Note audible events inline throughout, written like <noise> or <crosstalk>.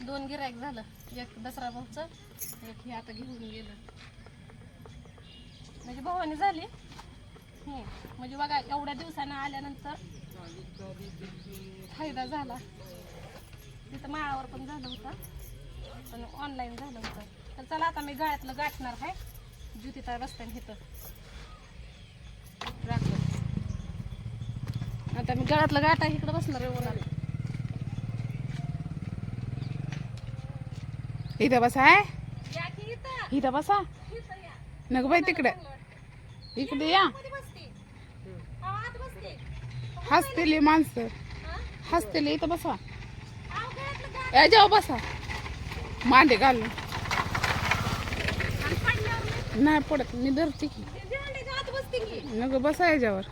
दोन गिरायक झालं. एक दसरा भाऊचं एक हे आता घेऊन गेलं. म्हणजे भावानी झाली. म्हणजे बघा एवढ्या दिवसानं आल्यानंतर फायदा झाला. तिथं माळावर पण झालं होतं. पण ऑनलाईन झालं होतं. तर चला आता मी गळ्यातलं गाठणार आहे. ज्युतीचा रस्त्याने हिथं. राखलं आता मी गळ्यातलं गाठा इकडं बसणार आहे उन्हाळ्यात इथं बसा आहे या की इथं? बसा. या. नको बाई तिकडे. इकडे या हसतेली माणसं? हसतेली इथं बसा. गाठ याच्यावर बसा. मांडे घालून. नाही पडत मी धरते की. नको बसा याच्यावर.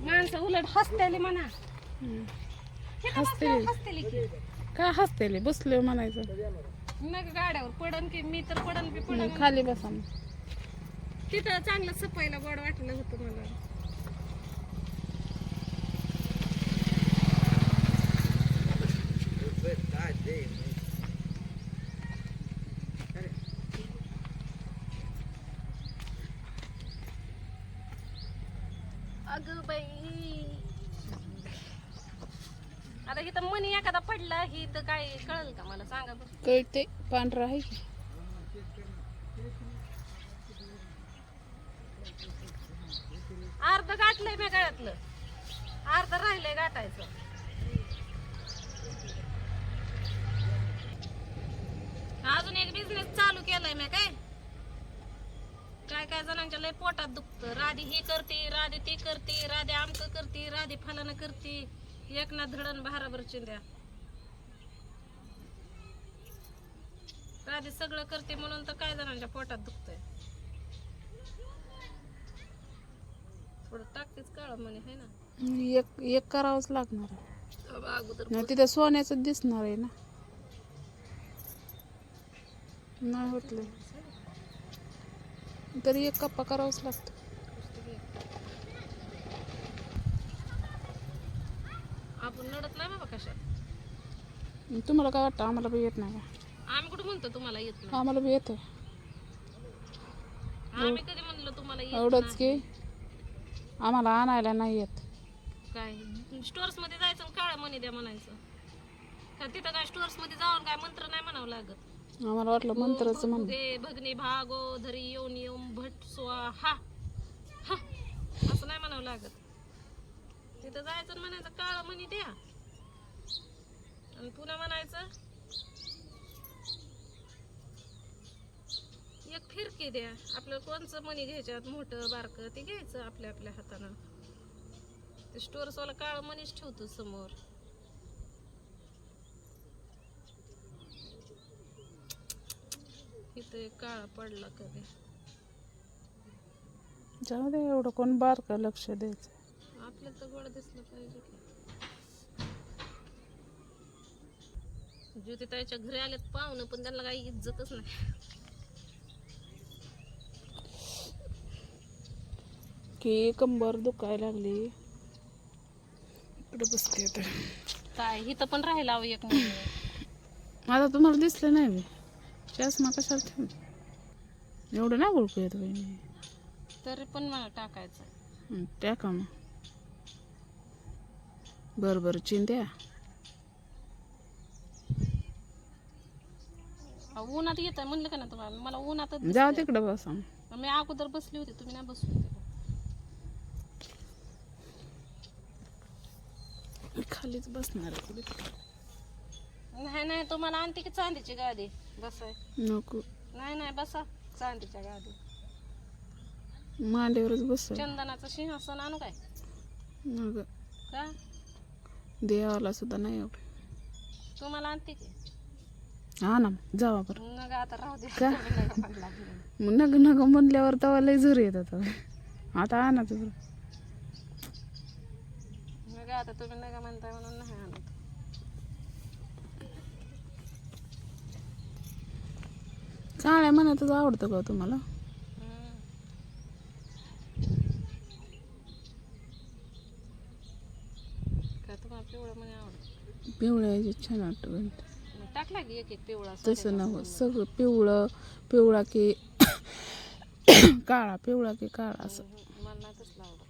माणसं उलट हसतेली म्हणा. हसतेली. हसतेली की हसतेली? बसले म्हणायचं. गाड्यावर पडन की मी तर पडन बी पडन. खाली बसा मग. तिथं चांगलं सफाईला गोड वाटलं होतं मला. अगं बाई. आता इथं मनी एखादा पडला ही तर काय कळल का मला? सांगा बरं. कळते पांढरा आहे की? अर्ध गाठलंय मी गळ्यातलं अर्ध राहिलंय गाठायचं. अजून एक बिझनेस चालू केलाय मी काय? काय काय जणांच्या लय पोटात दुखतं. राधी ही करते राधी ती करते राधी आमक करते राधी फलानं करते. एक ना धडण भाराभर चिंद्या राधी सगळं करते म्हणून तर काय जणांच्या पोटात दुखतंय. थोडं टाकतेच काळ म्हणे है ना? एक एक करावंच लागणार आहे. अगोदर नाही तिथं सोन्याचं दिसणार आहे ना. नाही होतलं तरी एक कप्पा करावाच लागतो आपण कशात? तुम्हाला काय वाटतं? आम्हाला बी येत नाही. का आम्ही कुठं म्हणतो तुम्हाला येत नाही? आम्हाला बी येतं आम्ही कधी म्हणलो तुम्हाला येत एवढंच की आम्हाला आणायला नाही येत. काय? स्टोअर्समध्ये जायचं काळं मनी द्या म्हणायचं. का तिथं काय स्टोअर्समध्ये जाऊन काय मंत्र नाही म्हणावं लागत? आम्हाला वाटलं मंत्रच म्हण भुगे भगनी भागो धरी येऊन येऊन भट स्वाहा हा असं नाही म्हणावं लागत. तिथं जायचं म्हणायचं काळं मनी द्या आणि पुन्हा म्हणायचं एक फिरकी द्या. आपल्याला कोणचं मनी घ्यायच्यात? मोठं बारकं ते घ्यायचं आपल्या आपल्या हातानं. ते स्टोअर्सवाला काळं मनीच ठेवतो समोर. इथं काळा पडला कधी. जाऊ दे एवढं कोण बारकं लक्ष द्यायचं? आपल्याला तर गोड दिसलं पाहिजे की. ज्योती ताईच्या घरी आलेत पाहुणं पण त्यांना काही इज्जतच नाही. की कंबर दुखायला लागली. इकडे बसते तर काय इथं पण राहिला अहो एक मुलगा. आता तुम्हाला दिसलं नाही बे. चष्मा कशाला ठेव एवढं नाही ओळखू येत बाई मी. तरी पण मला टाकायचं. हं, टाका मग? बरं बरं चिंध्या. अहो, उन्हात येत आहे म्हणलं का ना तुम्हाला? मला उन्हातच जाऊ. तिकडं बसा. मी अगोदर बसली होती तुम्ही नाही बसली होती खालीच बसणार आहे नाही नाही तुम्हाला आणते की चांदीची गादी? बसाय नको. नाही नाही बसा. चांदीच्या गादी. मांडीवरच बस. चंदनाचं सिंहासन आणू काय? मग. का? देवाला सुद्धा नाही एवढं. तुम्हाला आणते की? हा ना जावा बरं. नग आता राहू दे. का? नग नग म्हणल्यावर तेव्हा लय जोर येतात. आता आणा बरं नग आता तुम्ही नका म्हणताय म्हणून नाही आणत. काळ्या मनातच आवडतं का हो तुम्हाला. का तुम्हाला पिवळं म्हणे आवडत? पिवळ्याची छान वाटतं टाकला की एक एक पिवळा तसं सगळं पिवळं पिवळा की <coughs> काळा पिवळा की काळा असं. मला नाही तसलं आवडत.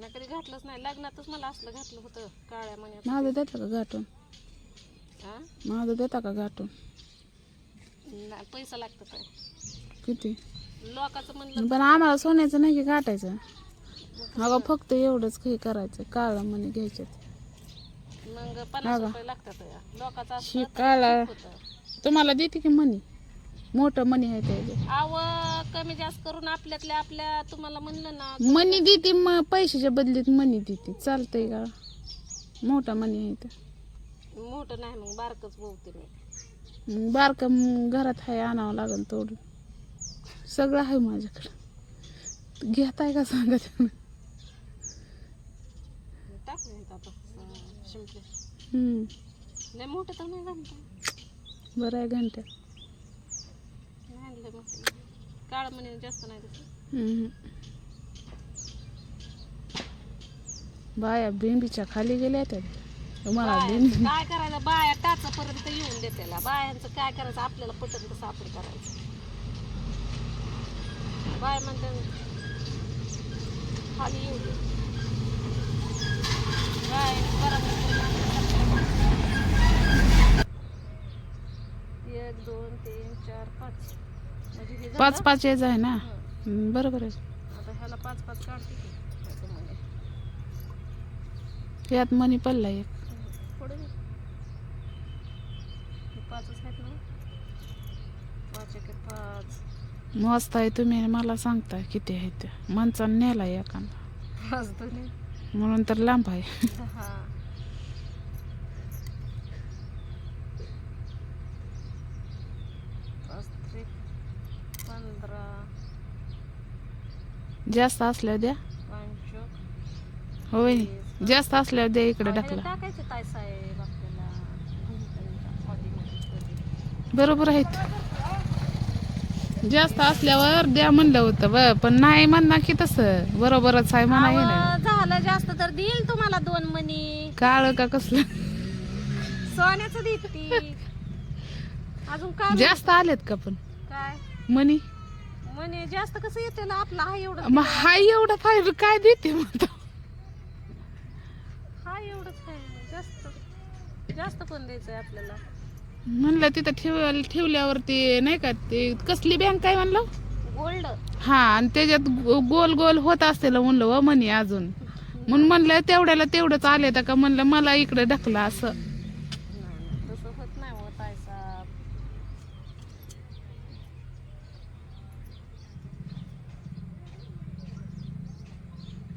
मी कधी घातलंच नाही. लग्नातच मला असलं घातलं होतं काळ्या मण्यात. माझं देता का गाठून हा माझं देता का गाठून नाही पैसा लागतं काय? किती? लोकांचं म्हणलं पण आम्हाला सोन्याचं नाही की गाठायचं अगं फक्त एवढंच काही करायचं काळा म्हणे घ्यायच्यात. मग पन्नास रुपये लागतात या. लोकांचं काळा होतं. तुम्हाला देते की मनी मोठं मनी आहे त्याचे आव कमी जास्त करून आपल्यातल्या आपल्या तुम्हाला म्हणलं ना मनी देते मग पैशाच्या बदलीत मनी देते. चालतंय का? मोठा मनी आहे तर मोठं नाही मग बारकच बोलते मी. मग बारका मग घरात आहे आणावं लागेल तोडून सगळं आहे माझ्याकडं. घेताय का सांगा त्यांना टाकून येत आता अं, शिंपले हम्म, लय मोठे तर नाही बरं आहे घंट्या नाही काळ म्हणे जास्त नाही. बाया बेंबीच्या खाली गेल्या त्या बेंबी काय करायचं? बाया टाचापर्यंत येऊन देतेला बायांचं काय करायचं? आपल्याला पटत तसं आपण करायचं. बाय म्हणते खाली येऊ दे. बाय बरोबर एक दोन तीन चार पाच. म्हणजे हे झालं. पाच पाच यायचं आहे ना. हम्म, बरोबर आहे. आता ह्याला पाच पाच काढते की? त्याच्यामध्ये. यात मनी पडला एक. पुढे घे. हे पाचच आहेत ना? पाच एक पाच. मस्त आहे तुम्ही मला सांगताय किती आहे ते मनचा नेला एखादा. पाच दोन्ही म्हणून तर लांब आहे. दहा जास्त असल्यावर द्या. पंचोक होय जास्त असल्यावर द्या इकडे टाकला टाकायचे साहेब आपल्याला. बरोबर आहेत. जास्त असल्यावर द्या म्हणलं होतं ब पण नाही म्हणणार की तसं. बरोबरच आहे म्हणा हे झालं जास्त तर देईल तुम्हाला दोन मनी काळ का कसलं? सोन्याचं देते. अजून काय जास्त आलेत का पण? काय? मनी म्हणे जास्त कसं येते ना आपला? हा एवढं. मग हा एवढा फायदा काय देते म्हणतो हा एवढंच काय जास्त जास्त पण द्यायचंय आपल्याला. म्हणलं तिथं ठेव ठेवल्यावर ते नाही का ते कसली बँक काय म्हणलं? गोल्ड हा आणि त्याच्यात गो- गोल गोल होत असते म्हणलं व मनी अजून. म्हणून म्हणलं तेवढ्याला तेवढंच आले का म्हणलं मला इकडे ढकला असं नाही तसं होत नाही होत आहे साहेब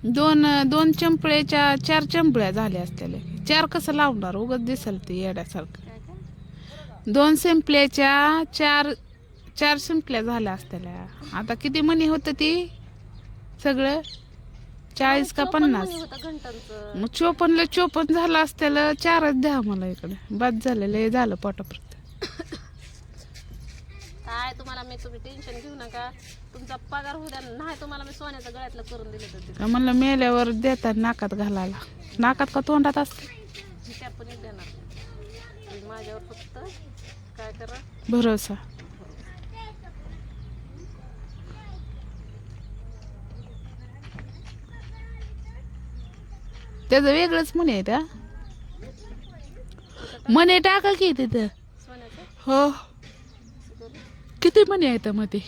दोन दोन चंपळ्याच्या चार चंपळ्या झाल्या असत्याला चार कसं लावणार? उगत दिसल ते येड्यासारखं. दोन शिंपल्याच्या चार चार शिंपल्या झाल्या असत्याला आता किती मनी होतं ती? सगळं? चाळीस का पन्नास? मग चोपन्नला चोपन्न झालं असत्याला चारच द्या मला इकडे. बाद झालेलं हे झालं पोटापर्यंत काय तुम्हाला मी तुम्ही टेन्शन घेऊ नका. तुमचा पगार होऊ द्या. नाही तुम्हाला मी सोन्याचं गळ्यातलं करून दिलं तर का म्हणलं मेल्यावर देतात नाकात घालायला. नाकात का तोंडात असते? त्या पण देणार नाही. तुम्ही माझ्यावर फक्त काय करा? भरोसा. त्याचं वेगळंच म्हणे आहे त्या. म्हणे टाका की तिथं. सोन्याचं? हो. किती म्हणे आहेत मध्ये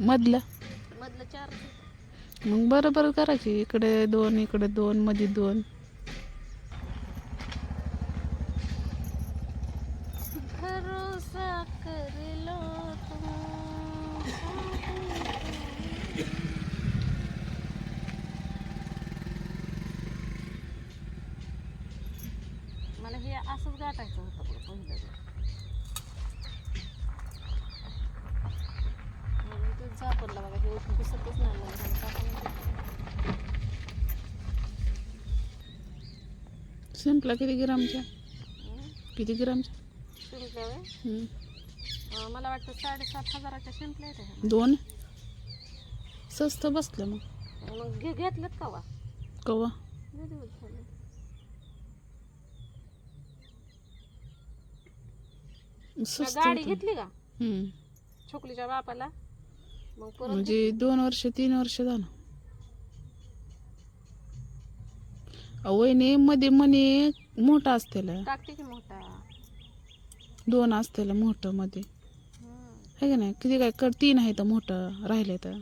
मधलं. मधलं चार मग बरोबर करायची. इकडे दोन इकडे दोन मध्ये दोन. मला हे असंच गाठायचं होतं पहिलं. शिंपला किती ग्रामच्या किती ग्रामच्या हम्म. शिंपल्या मला वाटतं हजाराच्या दोन? स्वस्त बसलं मग. मग कवा? गाडी घेतली का? हम्म. छोकलीच्या बापाला? म्हणजे दोन वर्ष तीन वर्ष झालं. वहिनी मध्ये मनी मोठा असतेला. टाकते की मोठा? दोन असतेला मोठं मध्ये. आहे का नाही? किती काय कर तीन आहे तर मोठं राहिले तर.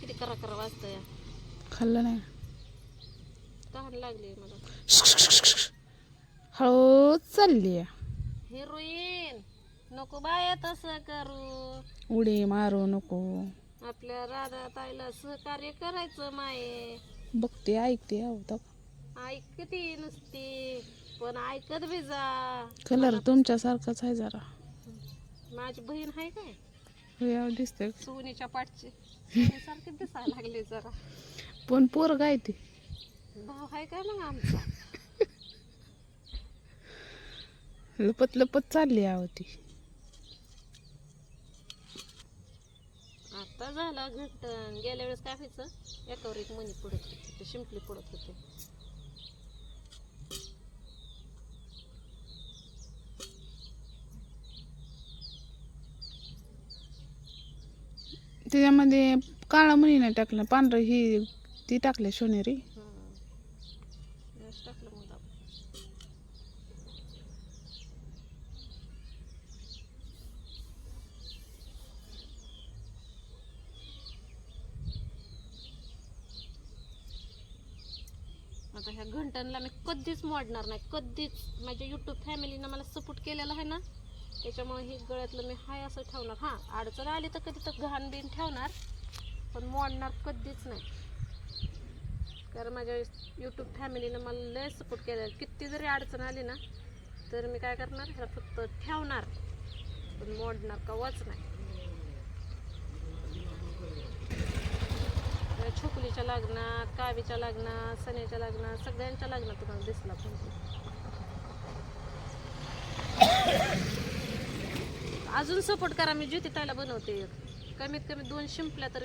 किती करा करा वाजतंय. खाल्लं नाही? तहान लागली मला. हळू चालली हिरोईन नको बाया तसं करू. उडी मारू नको. आपल्या राधा ताईला सहकार्य करायचं माये. बघते ऐकते तर ऐकती नुसती पण ऐकत बी जा. कलर तुमच्यासारखाच आहे जरा. माझी बहीण आहे काय? वेळ दिसते सोनीच्या पाठची. <laughs> सोनीसारखी दिसायला लागली जरा. पण पोर गाय ते. भाव आहे काय मग आमचा? लपत लपत चालली आहो ती आता झाला घट गेल्या वेळेस काय व्हायचं? एकावर एक मणी पडत होते ते शिंपली पडत होते. त्याच्यामध्ये काळा मणी नाही टाकला पांढरं ही ती टाकले सोनेरी हम्म. यावेळेस टाकलं मग आपण. आता ह्या घंटनला मी पडणार नाही. कधीच माझ्या युट्यूब फॅमिलीनं मला सपोर्ट केलेला आहे ना त्याच्यामुळे हे गळ्यातलं मी हाय असं ठेवणार. हां अडचण आली तर कधी तर घाण बिन ठेवणार पण मोडणार कधीच नाही. कारण माझ्या यूट्यूब फॅमिलीनं मला लय सपोर्ट केलेला किती जरी अडचण आली ना तर मी काय करणार? ह्याला फक्त ठेवणार पण मोडणार कवाच नाही त्या छोकलीच्या लग्नात कावीच्या लग्नात सण्याच्या लग्नात सगळ्यांच्या लग्नात तुम्हाला दिसला पण अजून सपोर्ट करा मी ज्योती ताईला बनवते एक. कमीत कमी दोन शिंपल्या तर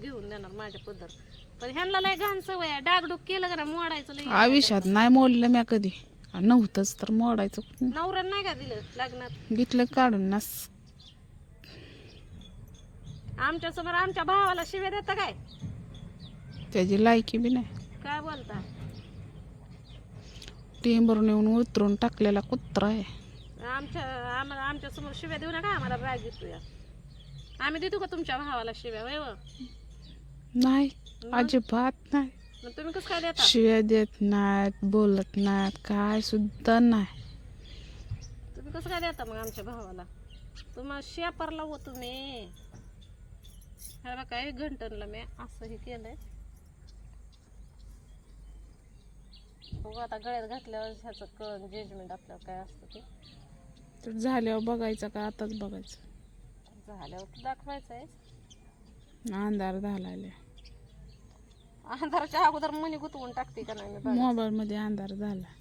घेऊन देणार माझ्या पदर. पण ह्यांना लय घाण सवय आहे. डागडुग केलं का ना मोडायचं लय आयुष्यात नाही मोडलं म्या कधी. नव्हतंच तर मोडायचं. कुठून? नवऱ्यानं नाही का दिलं लग्नात? घेतलं काढून नास. आमच्यासमोर आमच्या भावाला शिव्या देता काय? त्याची लायकी बी नाही. काय बोलता? टेंबरून येऊन उतरून टाकलेला कुत्रा आहे. आमच्या आम्हाला आमच्यासमोर शिव्या देऊ नका आम्हाला राग येतो या आम्ही देतो का तुमच्या भावाला शिव्या वय? नाही अजिबात नाही. तुम्ही कसं काय देता? शिव्या देत नाहीत बोलत नाहीत काय सुद्धा नाही. तुम्ही कसं काय देता मग आमच्या भावाला? तुम्हाला शेपरला हो तुम्ही. हे बघा हे घंटनला मी असं हे केलंय. बघू आता गळ्यात घातल्यावर ह्याचं कळण जजमेंट आपल्याला काय असतं ते. तर झाल्यावर बघायचं का आताच बघायचं? झाल्यावर दाखवायचं आहे अंधार झालाय. अंधाराच्या अगोदर मनी गुतवून टाकते का नाही मी बघा. मोबाईल मध्ये अंधार झाला.